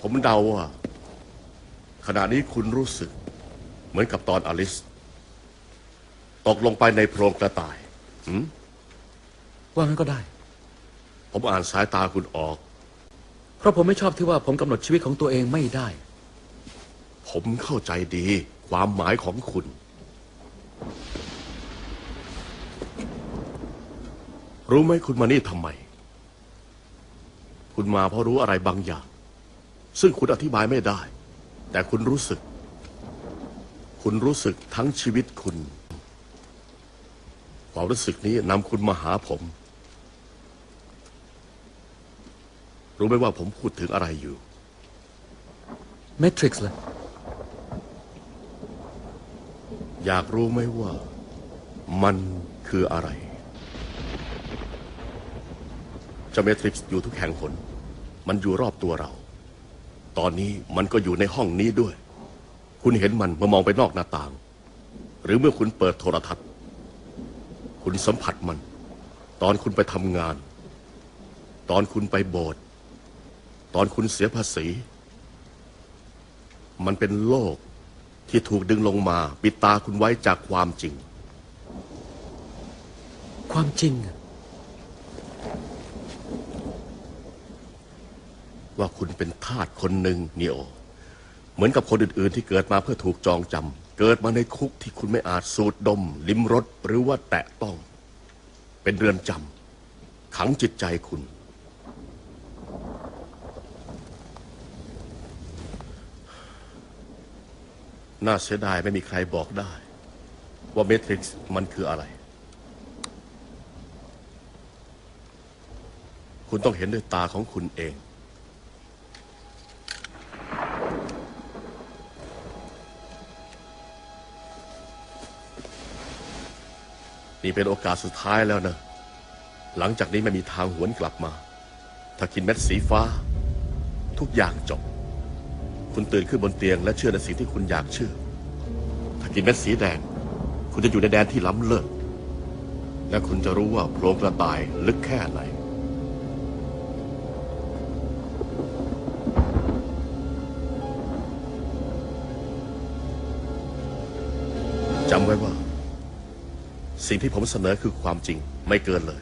ผมเดาว่า ขณะนี้คุณรู้สึก เหมือนกับตอนอลิส ตกลงไปในโพรงกระต่ายว่างั้นก็ได้ ผมอ่านสายตาคุณออก เพราะผมไม่ชอบที่ว่าผมกำหนดชีวิตของตัวเองไม่ได้ ผมเข้าใจดีความหมายของคุณ รู้ไหมคุณมานี่ทำไม คุณมาเพราะรู้อะไรบางอย่าง ซึ่งคุณอธิบายไม่ได้ แต่คุณรู้สึก คุณรู้สึกทั้งชีวิตคุณ ความรู้สึกนี้นำคุณมาหาผม รู้ไหมว่าผมพูดถึงอะไรอยู่เมทริกซ์เลยอยากรู้ไหมว่า มันคืออะไรเจ้าเมทริกซ์อยู่ทุกแห่งหนมันอยู่รอบตัวเรา ตอนนี้มันก็อยู่ในห้องนี้ด้วย คุณเห็นมันเมื่อมองไปนอกหน้าต่าง หรือเมื่อคุณเปิดโทรทัศน์ คุณสัมผัสมัน ตอนคุณไปทำงาน ตอนคุณไปโบสถ์ตอนคุณเสียภาษี มันเป็นโลกที่ถูกดึงลงมา ปิดตาคุณไว้จากความจริง ความจริงอะ ว่าคุณเป็นทาสคนหนึ่งเนีโอเหมือนกับคนอื่นๆ ที่เกิดมาเพื่อถูกจองจำเกิดมาในคุกที่คุณไม่อาจสูดดม ลิ้มรสหรือว่าแตะต้อง เป็นเรือนจำขังจิตใจคุณ น่าเสียดายไม่มีใครบอกได้ ว่าเมทริกซ์มันคืออะไร คุณต้องเห็นด้วยตาของคุณเอง นี่เป็นโอกาสสุดท้ายแล้วนะ หลังจากนี้ไม่มีทางหวนกลับมา ถ้ากินเม็ดสีฟ้า ทุกอย่างจบ คุณตื่นขึ้นบนเตียงและเชื่อในสิ่งที่คุณอยากเชื่อ ถ้ากินเม็ดสีแดง คุณจะอยู่ในแดนที่ล้ำเลิศ และคุณจะรู้ว่าโพรงกระต่ายลึกแค่ไหนจำไว้ว่า สิ่งที่ผมเสนอคือความจริงไม่เกินเลย